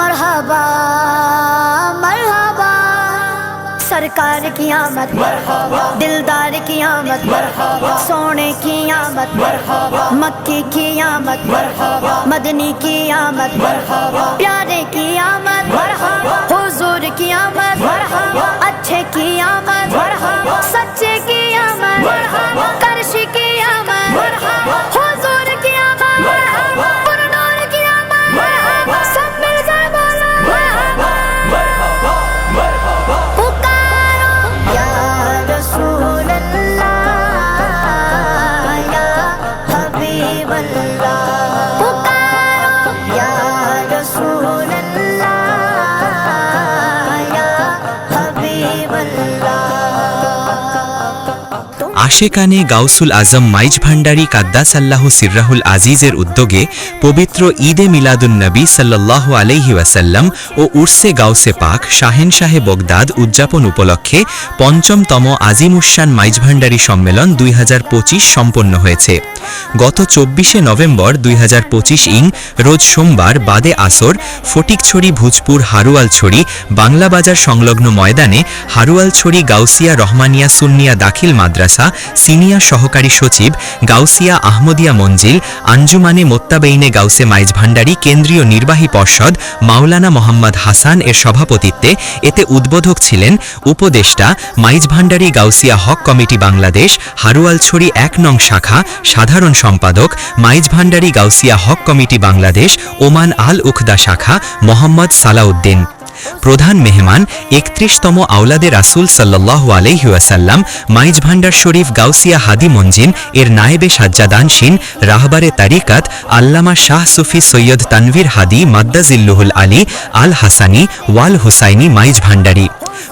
مرحبا مرحبا سرکار کی آمد مرحبا دلدار کی آمد مرحبا سونے کی آمد مرحبا مکی کی آمد مرحبا مدنی کی آمد مرحبا پیارے کی آمد مرحبا حضور کی آمد مرحبا اچھے আশেকানে গাউসুল আজম মাইজ ভান্ডারী কাদ্দাস আল্লাহ সির্রাহুল আজিজের উদ্যোগে পবিত্র ঈদে মিলাদুন নবী সাল্লাহ আলাইহি ওয়াসাল্লাম ও উর্সে গাউসে পাক শাহেন শাহে বগদাদ উদযাপন উপলক্ষে পঞ্চমতম আজিমুসান মাইজ ভান্ডারী সম্মেলন দুই হাজার পঁচিশ সম্পন্ন হয়েছে। গত চব্বিশে নভেম্বর দুই হাজার পঁচিশ ইং রোজ সোমবার বাদে আসর ফটিকছড়ি, ভুজপুর, হারুয়ালছড়ি, বাংলা বাজার সংলগ্ন ময়দানে হারুয়ালছড়ি গাউসিয়া রহমানিয়া সুন্নিয়া দাখিল মাদ্রাসা সিনিয়র সহকারী সচিব গাউসিয়া আহমদিয়া মঞ্জিল, আঞ্জুমানে মোত্তাবেইনে গাউসে মাইজ ভান্ডারী, কেন্দ্রীয় নির্বাহী পর্ষদ মাওলানা মোহাম্মদ হাসান এর সভাপতিত্বে এতে উদ্বোধক ছিলেন উপদেষ্টা মাইজ ভান্ডারী গাউসিয়া হক কমিটি বাংলাদেশ, হারুয়ালছড়ি এক নং শাখা, সাধারণ সম্পাদক Maij Bhandari Gausia Haq committee Bangladesh, Oman Al Ukhda শাখা, মোহাম্মদ সালাউদ্দিন। প্রধান মেহমান একত্রিশতম আওলাদে রাসুল সাল্লাহ আলহিউসাল্লাম মাইজ ভান্ডার শরীফ গাউসিয়া হাদি মঞ্জিন এর নায়েবে সাজ্জাদানশিন রাহবারে তারিকাত আল্লামা শাহ সুফি সৈয়দ তানভীর হাদি, মাদ্দাজিল্লুহুল আলী আল হাসানি, ওয়াল হুসাইনি মাইজ ভান্ডারী।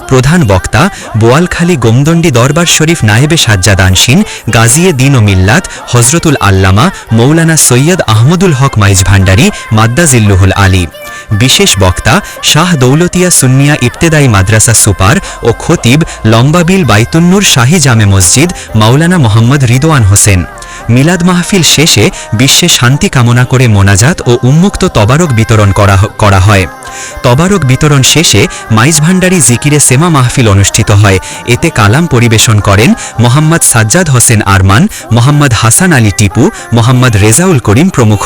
প্রধান বক্তা বোয়ালখালী গোমদণ্ডী দরবার শরীফ নায়েবে সাজ্জাদানশিন গাজিয়ে দিন ও মিল্লাত হজরতুল আল্লামা মৌলানা সৈয়দ আহমদুল হক মাইজ ভান্ডারী, মাদ্দাজিল্লুহুল আলী। বিশেষ বক্তা শাহ দৌলতিয়া সুন্নিয়া ইবতেদাই মাদ্রাসা সুপার ও খতিব লম্বাবিল বাইতুন্নুর শাহী জামে মসজিদ মাওলানা মোহাম্মদ রিদোয়ান হোসেন। মিলাদ মাহফিল শেষে বিশ্বে শান্তি কামনা করে মোনাজাত ও উন্মুক্ত তবারক বিতরণ করা করা হয়। তবারক বিতরণ শেষে মাইজ ভান্ডারী জিকিরে সেমা মাহফিল অনুষ্ঠিত হয়। এতে কালাম পরিবেশন করেন মোহাম্মদ সাজ্জাদ হোসেন আরমান, মোহাম্মদ হাসান আলী টিপু, মোহাম্মদ রেজাউল করিম প্রমুখ।